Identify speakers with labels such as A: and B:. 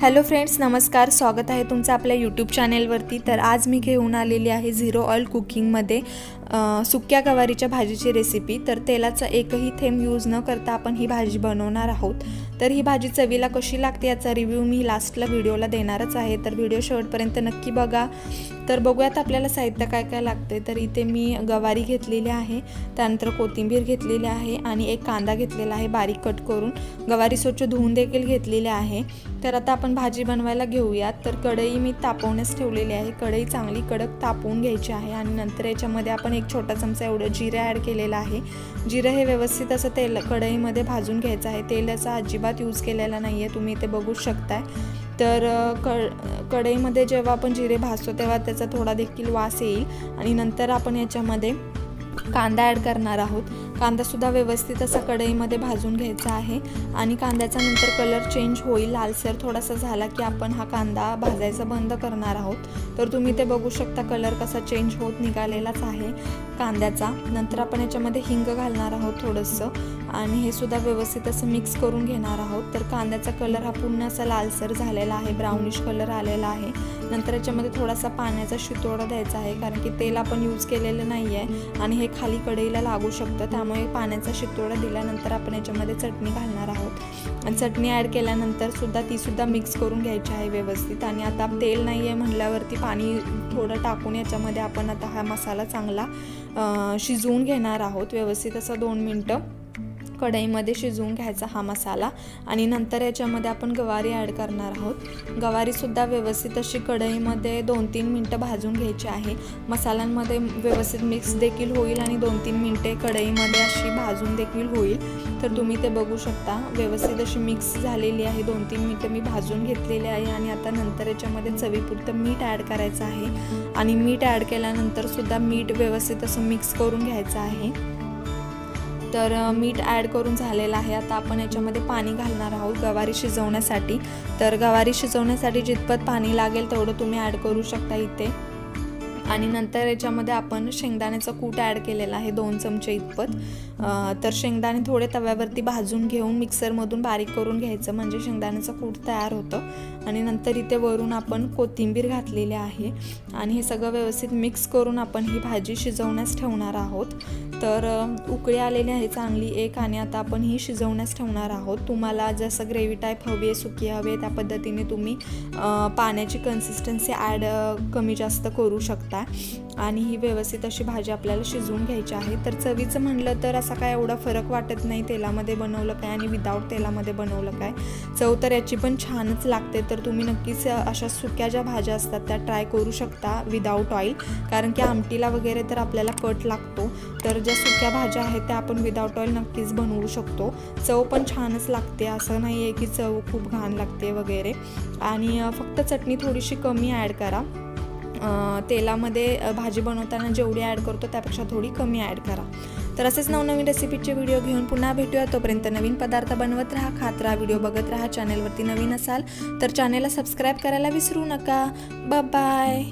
A: Hello friends नमस्कार. स्वागत आहे तुमचं आपल्या यूट्यूब चॅनेलवरती तर आज मी घेऊन आलेली आहे झिरो ऑइल कुकिंगमध्ये सुक्या गवारीच्या भाजीची रेसिपी तर तेलाचा एकही थेंब यूज न करता आपण ही भाजी बनवणार आहोत. तर ही भाजी चवीला कशी लागते याचा रिव्ह्यू मी लास्टला व्हिडिओला देणारच आहे. तर व्हिडिओ शेवटपर्यंत नक्की बघा. तर बघूयात आपल्याला साहित्य काय काय लागते तर इथे मी गवारी घेतलेली आहे त्यानंतर कोथिंबीर घेतलेली आहे आणि एक कांदा घेतलेला आहे बारीक कट करून. गवारी स्वच्छ धुवून देखील घेतलेली आहे. तर आता आपण आपण भाजी बनवायला घेऊयात. तर कढई मी तापवण्यास ठेवलेली आहे. कढई चांगली कडक तापवून घ्यायची आहे आणि नंतर याच्यामध्ये आपण एक छोटा चमचा एवढं जिरं ॲड केलेलं आहे. जिरं हे व्यवस्थित असं तेल कढईमध्ये भाजून घ्यायचं आहे. तेलाचा अजिबात यूज केलेला नाही आहे तुम्ही इथे बघू शकताय. तर क कढईमध्ये जेव्हा आपण जिरे भाजतो तेव्हा त्याचा थोडा देखील वास येईल. आणि नंतर आपण याच्यामध्ये कांदा ॲड करणार आहोत. कांदासुद्धा व्यवस्थित असा कढईमध्ये भाजून घ्यायचा आहे. आणि कांद्याचा नंतर कलर चेंज होईल. लालसर थोडासा झाला की आपण हा कांदा भाजायचा बंद करणार आहोत. तर तुम्ही ते बघू शकता कलर कसा चेंज होत निघालेलाच आहे. कांद्याचा. नंतर आपण याच्यामध्ये हिंग घालणार आहोत थोडंसं. आणि हे सुद्धा व्यवस्थित असं मिक्स करून घेणार आहोत. तर कांद्याचा कलर हा पूर्ण असा लालसर झालेला आहे ब्राउनिश कलर आलेला आहे. नंतर याच्यामध्ये थोडासा पाण्याचा शितोडा द्यायचा आहे कारण की तेल आपण यूज केलेलं नाही आहे आणि हे खाली कढईला लागू शकतं. त्यामुळे पाण्याचा शितोडा दिल्यानंतर आपण याच्यामध्ये चटणी घालणार आहोत. आणि चटणी ॲड केल्यानंतर सुद्धा तीसुद्धा मिक्स करून घ्यायची आहे व्यवस्थित. आणि आता तेल नाही आहे म्हणल्यावरती पाणी थोडं टाकून याच्यामध्ये आपण आता हा मसाला चांगला शिजवून घेणार आहोत व्यवस्थित असं दोन मिनटं. कढईमध्ये शिजवून घ्यायचा हा मसाला आणि नंतर याच्यामध्ये आपण गवारी ॲड करणार आहोत. गवारीसुद्धा व्यवस्थित अशी कढईमध्ये दोन तीन मिनटं भाजून घ्यायची आहे. मसाल्यांमध्ये व्यवस्थित मिक्स देखील होईल आणि दोन तीन मिनटे कढईमध्ये अशी भाजून देखील होईल. तर तुम्ही ते बघू शकता. व्यवस्थित अशी मिक्स झालेली आहे. दोन तीन मिनटं मी भाजून घेतलेली आहे आणि आता नंतर याच्यामध्ये चवीपुरतं मीठ ॲड करायचं आहे. आणि मीठ ॲड केल्यानंतरसुद्धा मीठ व्यवस्थित असं मिक्स करून घ्यायचं आहे. तर मीठ ॲड करून झालेलं आहे. आता आपण याच्यामध्ये पाणी घालणार आहोत गवारी शिजवण्यासाठी. तर गवारी शिजवण्यासाठी जितपत पाणी लागेल तेवढं तुम्ही ॲड करू शकता इथे. आणि नंतर याच्यामध्ये आपण शेंगदाण्याचं कूट ॲड केलेलं आहे दोन चमचे इतपत. तर शेंगदाणे थोडे तव्यावरती भाजून घेऊन मिक्सरमधून बारीक करून घ्यायचं म्हणजे शेंगदाण्याचं कूट तयार होतं. आणि नंतर इथे वरून आपण कोथिंबीर घातलेली आहे. आणि हे सगळं व्यवस्थित मिक्स करून आपण ही भाजी शिजवण्यास ठेवणार आहोत. तर उकळी आलेली आहे चांगली एक आणि आता आपण ही शिजवण्यास ठेवणार आहोत. तुम्हाला जसं ग्रेव्ही टाईप हवी आहे सुकी हवी आहे त्या पद्धतीने तुम्ही पाण्याची कन्सिस्टन्सी ॲड कमी जास्त करू शकता. आणि ही व्यवस्थित अशी भाजी आपल्याला शिजवून घ्यायची आहे. तर चवीचं म्हणलं तर असा काय एवढा फरक वाटत नाही तेलामध्ये बनवलं काय आणि विदाऊट तेलामध्ये बनवलं काय. चव तर याची पण छानच लागते. तर तुम्ही नक्कीच अशा सुक्या ज्या भाज्या असतात त्या ट्राय करू शकता विदाऊट ऑइल कारण की आमटीला वगैरे तर आपल्याला कट लागतो. तर ज्या सुक्या भाज्या आहेत त्या आपण विदाऊट ऑइल नक्कीच बनवू शकतो. चव पण छानच लागते. असं नाही आहे की चव खूप घाण लागते वगैरे. आणि फक्त चटणी थोडीशी कमी ॲड करा. तेलामध्ये भाजी बनवताना जेवढी ॲड करतो त्यापेक्षा थोडी कमी ॲड करा. तर असेच नवनवीन रेसिपीचे व्हिडिओ घेऊन पुन्हा भेटूया. तोपर्यंत नवीन पदार्थ बनवत राहा खात राहा व्हिडिओ बघत राहा चॅनेलवरती नवीन असाल तर चॅनेलला सबस्क्राईब करायला विसरू नका. बाय